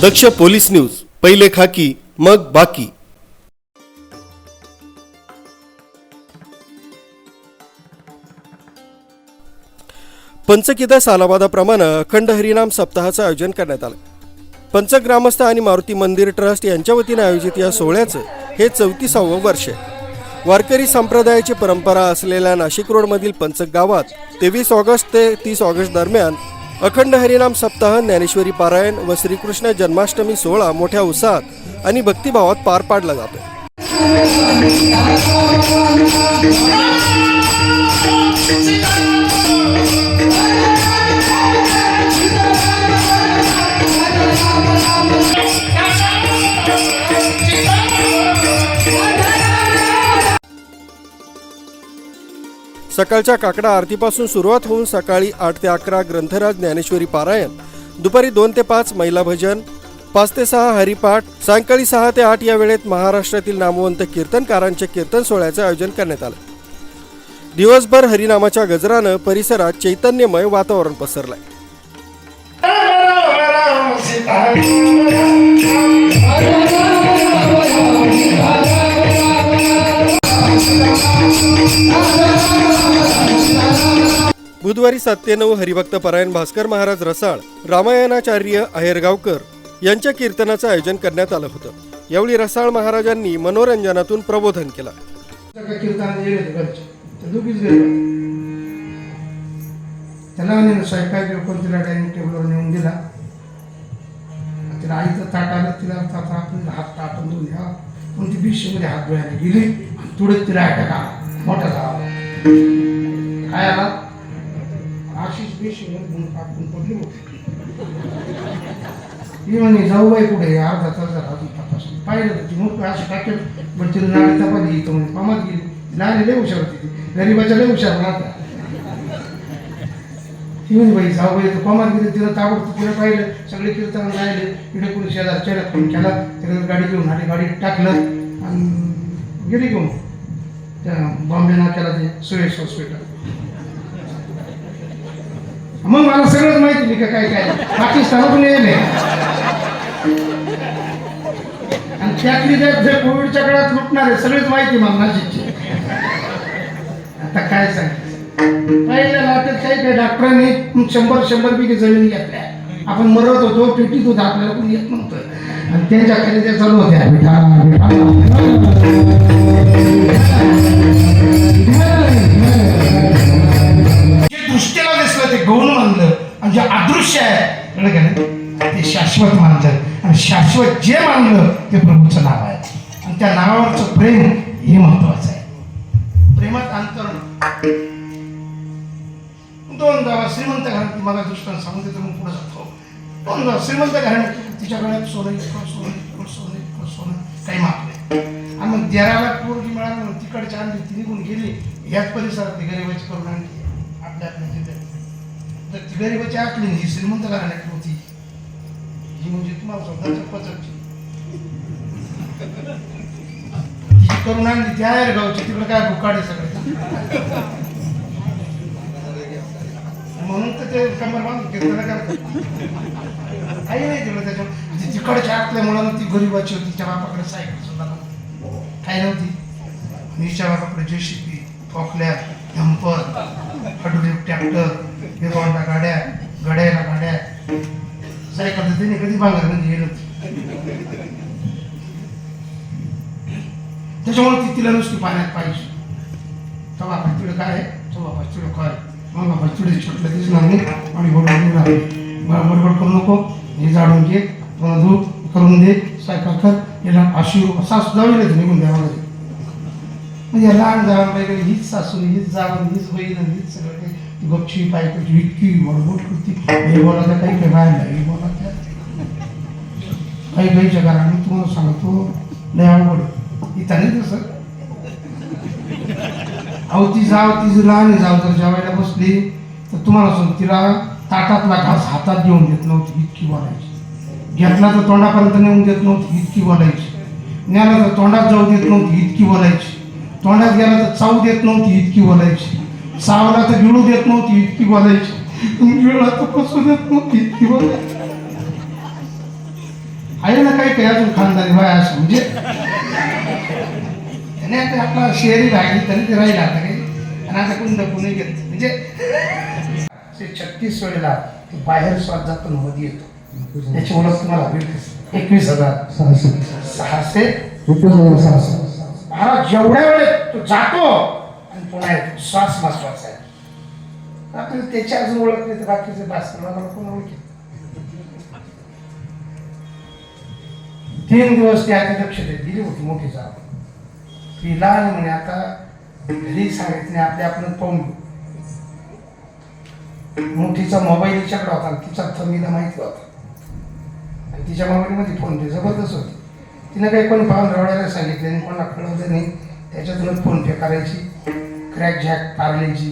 दक्ष police news पहिले खाकी मग बाकी. पंचकिदा सालाबादाप्रमाणे अखंड हरिनाम सप्ताहाचं आयोजन करण्यात आलं. पंचग्रामस्थ आणि मारुती मंदिर ट्रस्ट यांच्या वतीने आयोजित या सोहळ्याचं हे चौतीसावं वर्ष आहे. वारकरी संप्रदायाची परंपरा असलेल्या नाशिक रोडमधील पंचक गावात तेवीस ऑगस्ट ते तीस ऑगस्ट दरम्यान अखंड हरिनाम सप्ताह ज्ञानेश्वरी पारायण व श्रीकृष्ण जन्माष्टमी सोहळा मोठ्या उत्साहात आणि भक्तिभावात पार पाडला जातो सकाळच्या काकडा आरतीपासून सुरुवात होऊन सकाळी आठ ते अकरा ग्रंथराज ज्ञानेश्वरी पारायण दुपारी दोन ते पाच महिला भजन पाच ते सहा हरिपाठ सायंकाळी सहा ते आठ या वेळेत महाराष्ट्रातील नामवंत कीर्तनकारांच्या कीर्तन सोहळ्याचे आयोजन करण्यात आलं दिवसभर हरिनामाच्या गजरानं परिसरात चैतन्यमय वातावरण पसरलंय बुधवारी सात हरिभक्त परायण भास्कर महाराज रसाळ रामायणाचार्य आहेरगावकर यांच्या कीर्तनाचं आयोजन करण्यात आलं होतं यावेळी रसाळ महाराजांनी मनोरंजनातून प्रबोधन केलं त्याला नेऊन स्वयंपाक कोण तिला डायनिंग टेबलवर नेऊन दिला तिला आईचं ताट आलं तिला ताट आपण हात टाकून देऊन घ्या पण ती मध्ये हात धुवायला गेली आणि तुडत तिला अटक आला मोठा झाला काय आला आशिष बिशीमध्ये गुण पडली होती. ही म्हणे जाऊ बाई पुढे अर्धा तास झाला अजून तपासून पाहिलं ती मग अशी टाकेल पण तिला नाणी तपासली येतो म्हणे पामात गेली. लहान लय हुशार होती ती. गरीबाच्या लय हुशार राहता ती म्हणे बाई जाऊ बाई तर पामात गेली तिला ताबडतोब तिला पाहिलं सगळे कीर्तन राहिले इकडे कोणी शेजारच्या फोन केला तिला गाडी घेऊन आली गाडी टाकलं आणि गेली घेऊन. त्या बॉम्बे नाक्याला ते सुरेश हॉस्पिटल मग मला सगळंच माहिती मी काय काय. पाकिस्तानातून येणे आणि त्यातली जे जे कोविडच्या काळात लुटणार आहे सगळीच माहिती मग नाशिकची. आता काय सांगायचं? पहिल्या लाटेत काही काही डॉक्टरांनी शंभर शंभर पैकी जमीन घेतल्या. आपण मरत होतो पेटीत होतो आपल्याला कोणी येत नव्हतं. आणि त्यांच्या खाली ते चालू होत्या. शाश्वत मानलं आणि शाश्वत जे मानलं ते प्रभूचं नाव आहे. आणि त्या नावावरचं प्रेम हे महत्वाचं आहे. प्रेमात अंतर दोन जावा श्रीमंत घरात मला दृष्टांत सांगून देतो मग पुढे जातो. दोन गाव श्रीमंत घरात तिच्या गळ्यात सोनं इतकं सोनं इतकं सोनं इतकं सोनं काही मागले आणि मग देराला पोरगी मिळाली म्हणून तिकडच्या आणली ती निघून गेली. याच परिसरात ती गरीबाची करून आणली. आपल्या आपल्या तिथे तर ती गरीबाची आखली ही श्रीमंत घराण्यात होती स्वतःच्या पचरची ती करून आणली त्या आहे गावची तिकडे काय भुकाडे सगळे? म्हणून तर ते कमर बांधून कीर्तन करतात काही नाही दिलं त्याच्यावर. म्हणजे ती तिकडच्या असल्यामुळं ती गरीबाची होती तिच्या बापाकडे सायकल सुद्धा काही नव्हती. मी हिच्या बापाकडे शिकली फोकल्या धंपर हडुले ट्रॅक्टर त्याने कधी बांगर म्हणजे गेलं त्याच्यामुळे ती तिला नुसती पाण्यात पाहिजे. तेव्हा आपण तिकडे काय आहे? तेव्हा आपण काय मग आपण तिकडे छोटलं दिसणार नाही. आणि हो, हो, हो. बडबड निघणार बडबड करू नको. हे जाडून घे पुन्हा धू करून दे सायकल कर. याला अशी सासू जाऊ येते निघून द्यावा लागेल म्हणजे लहान जावं पाहिजे हीच सासू हीच जावं हीच बहीण हीच सगळं काही. ती गपची पायकची इतकी बडबड करते हे बोलायचं काही काही बाहेर बोला त्या काही काहीच्या घरात मी तुम्हाला सांगतो लय आवड इथं नाही तसं अहो ती जाव ती लहान जाव जर जेवायला बसली तर तुम्हाला सांग तिला ताटातला घास हातात घेऊन देत नव्हती इतकी बोलायची घेतला तर तोंडापर्यंत नेऊन देत नव्हती इतकी बोलायची न्याला तर तोंडात जाऊ देत नव्हती इतकी बोलायची तोंडात गेला तर चावू देत नव्हती इतकी बोलायची सावला तर गिळू देत नव्हती इतकी बोलायची गिळला तर पसू देत नव्हती इतकी बोलायची आहे ना काही काही अजून खानदारी बाय असं म्हणजे? त्याने आता आपला शेअरी राहिली तरी ते राहिला आता काही. आणि आता कुंद पुणे घेत म्हणजे ते छत्तीस वेळेला ते बाहेर स्वाद जातो मध्ये येतो. त्याची ओळख तुम्हाला होईल. एकवीस हजार सहाशे. सहाशे? एकवीस हजार सहाशे. महाराज जेवढ्या वेळेत तो जातो आणि पुन्हा येतो. श्वास श्वास आहे. आपल्याला त्याची अजून ओळख नाही तर बाकीचे भास्कर मला कोण ओळखी तीन दिवस ती लक्ष देत दिली होती मोठी जाव ती लहान म्हणे आता घरी सांगितले आपले आपण पाहून मोठीचा मोबाईल हिच्याकडे होता आणि तिचा थमीला माहिती होता. आणि तिच्या मोबाईलमध्ये फोन पे जबरदस्त होती. तिनं काही कोणी पाहून रवडायला सांगितलं आणि कोणाला कळवलं नाही. त्याच्यातूनच फोन पे करायची क्रॅक झॅक पार्लेची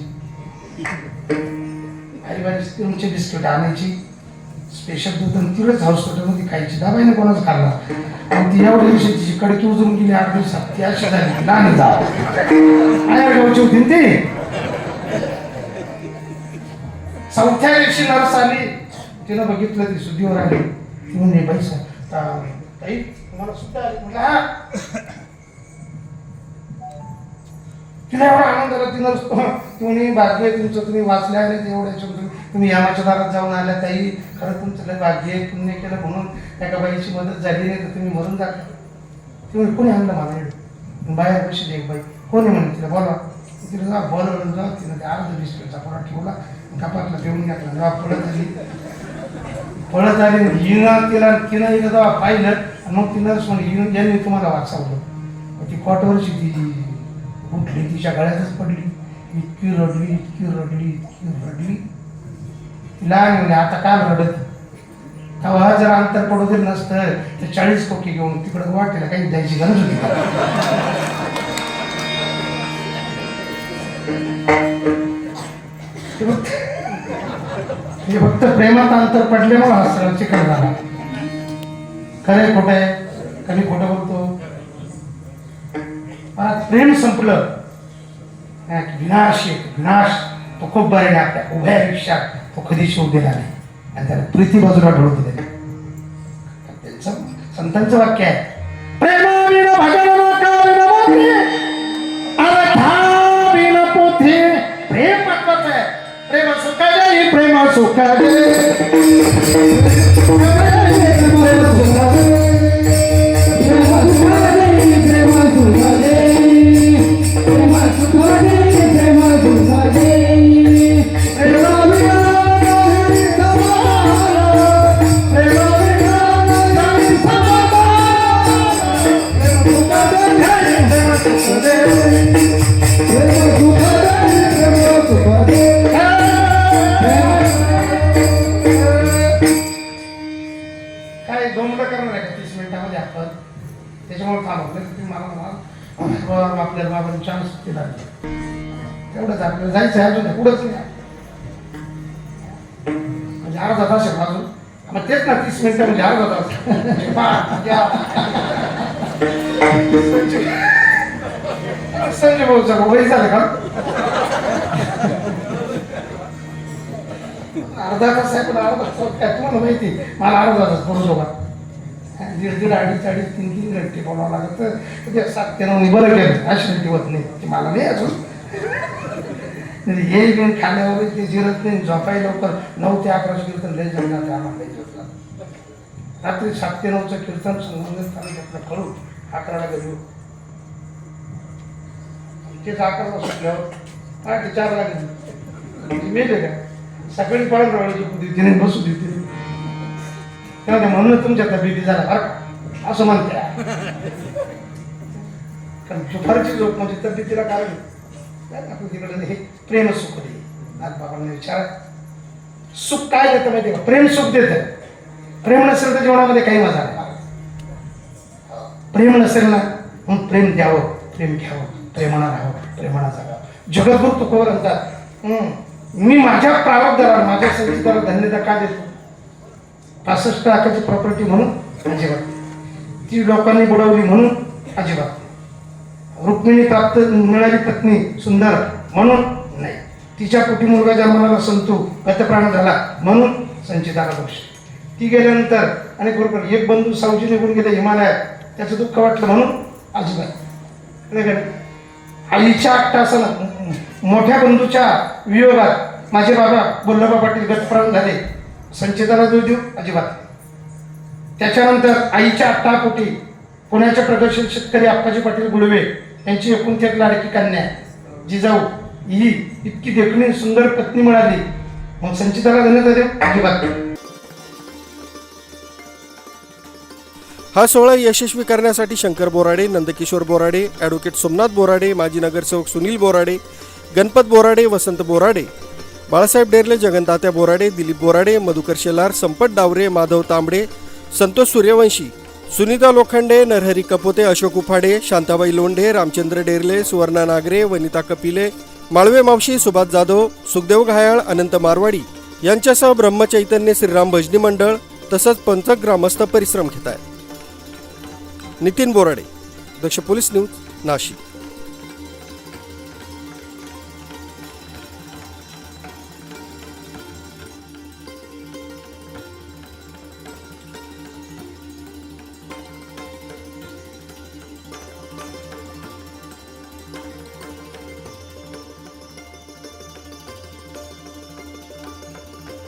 भारी भारी तुमचे बिस्किट आणायची. स्पेशल दूध आणि तिलाच हॉस्पिटलमध्ये खायची दाबाईने कोणाच खाल्ला? आणि ती एवढ्या दिवशी तिची कडकी उजून गेली आठ दिवसात ती अशा झाली लहान जाव. गावची होती ती? चौथ्या दिवशी नर्स आली तिनं बघितलं ती सुद्धीवर आली. ती म्हणजे पैसा ताई तुम्हाला सुद्धा आली. म्हटलं हा. तिला एवढा आनंद आला ती नर्स तुम्ही भाग्य तुमचं तुम्ही वाचल्या आणि एवढ्या तुम्ही यामाच्या दारात जाऊन आल्या ताई खरं तुमचं लय भाग्य आहे. पुण्य केलं म्हणून एका बाईची मदत झाली नाही तर तुम्ही मरून जाता. तुम्ही कोणी आणलं मला बाहेर कशी एक बाई. कोणी म्हणे तिला बोला तिला जा बोलवलं जा तिनं ते अर्ध बिस्किटचा पोळा ठेवला. कपातला देऊन घेतला. जेव्हा पळत आली. पळत आली हिनं तिला तिनं हिनं जेव्हा पाहिलं मग तिनं सोन हिनं यांनी तुम्हाला वाचवलं. मग ती कॉटवरची ती उठली तिच्या गळ्यातच पडली. इतकी रडली इतकी रडली इतकी रडली. तिला नाही आता काय रडत? तेव्हा जर अंतर पडू दिलं नसतं तर चाळीस कोटी घेऊन तिकडं वाटेला काही द्यायची गरज होती फक्त हे फक्त प्रेमात अंतर पडल्यामुळे हा सरळ चिकन झाला. खरे खोट आहे? कधी खोटं बोलतो? प्रेम संपलं. विनाश एक विनाश. तो खूप बरे आपल्या उभ्या आयुष्यात तो कधी शिव दिला नाही. आणि त्याला प्रीती बाजूला ढळू दिले. त्यांचं संतांचं वाक्य आहे. प्रेम महत्वाचं आहे. प्रेम सुख प्रेम त्याच्यामुळे थांबवलं की तुम्ही मला म्हणाल बाबा आपल्याला बाबा चान्स दिला तेवढंच आपल्याला जायचं आहे अजून. पुढंच नाही म्हणजे अर्धा तास आहे अजून मग तेच ना तीस मिनिटं म्हणजे अर्धा तास. संजय- भाऊचा वय झालं का? अर्धा तास आहे पण अर्धा तास. काय तुम्हाला माहिती? मला अर्धा तास पडू का दीड दीड अडीच अडीच तीन तीन घंटे बोलावं लागत. तर ते सात ते नऊ बरं केलं अशी ठेवत नाही. ते मला नाही अजून. म्हणजे हे घेऊन खाण्यावर ते जिरत नाही झोपाय लवकर. नऊ ते अकराचं कीर्तन लय जमणार ते आम्हाला लय झोपला रात्री सात ते नऊचं कीर्तन संबंधित तालुक्यातलं करू अकराला गेलो तेच अकराला सुटल्यावर पहाटे चारला गेलो मेले का सकाळी पळत राहायची तिने बसू देते तेव्हा म्हणून तुमच्या तब्येती झाला बरं का? असं म्हणते कारण दुपारची झोप म्हणजे तब्येतीला कारण आहे. काय आपण तिकडे हे प्रेम सुख दे. बाबांना विचार. सुख काय देतं माहिती का? प्रेम सुख देतं. प्रेम नसेल तर जीवनामध्ये काही मजा नाही. प्रेम नसेल ना म्हणून प्रेम द्यावं. प्रेम घ्यावं. प्रेमानं राहावं. प्रेमानं जगावं. जगद्गुरु तुकोवर म्हणतात हम्म, मी माझ्या प्रारब्धाला माझ्या संगीताला धन्यता का देतो? पासष्ट लाखाची प्रॉपर्टी म्हणून अजिबात. ती लोकांनी बुडवली म्हणून अजिबात. रुक्मिणी प्राप्त मिळाली पत्नी सुंदर म्हणून नाही. तिच्या पोटी मुलगा जन्माला संतू गतप्राण झाला म्हणून संचिताला दोष. ती गेल्यानंतर आणि बरोबर एक बंधू सावजी निघून गेले हिमालयात. त्याचं दुःख वाटलं म्हणून अजिबात. नाही का नाही? आईच्या अट्टासन मोठ्या बंधूच्या वियोगात माझे बाबा वल्लभा पाटील गतप्राण झाले. संचेतना जो अजिबात. त्याच्यानंतर आईच्या आत्तापोटी पुण्याचे प्रदर्शन शेतकरी आप्पाजी पाटील गुडवे यांची एकूण लाडकी कन्या जिजाऊ ही इतकी देखणी सुंदर पत्नी मिळाली. मग संचिताला देण्यात अजिबात. हा सोहळा यशस्वी करण्यासाठी शंकर बोराडे नंदकिशोर बोराडे ॲडव्होकेट सोमनाथ बोराडे माजी नगरसेवक सुनील बोराडे गणपत बोराडे वसंत बोराडे बाळासाहेब डेरले जगनतात्या बोराडे दिलीप बोराडे मधुकर शेलार संपत डावरे माधव तांबडे संतोष सूर्यवंशी सुनीता लोखंडे नरहरी कपोते अशोक उफाडे शांताबाई लोंढे रामचंद्र डेरले सुवर्णा नागरे वनिता कपिले माळवे मावशी सुभाष जाधव सुखदेव घायाळ अनंत मारवाडी यांच्यासह ब्रह्मचैतन्य श्रीराम भजनी मंडळ तसंच पंचक ग्रामस्थ परिश्रम घेत आहेत नितीन बोराडे दक्ष पोलीस न्यूज नाशिक.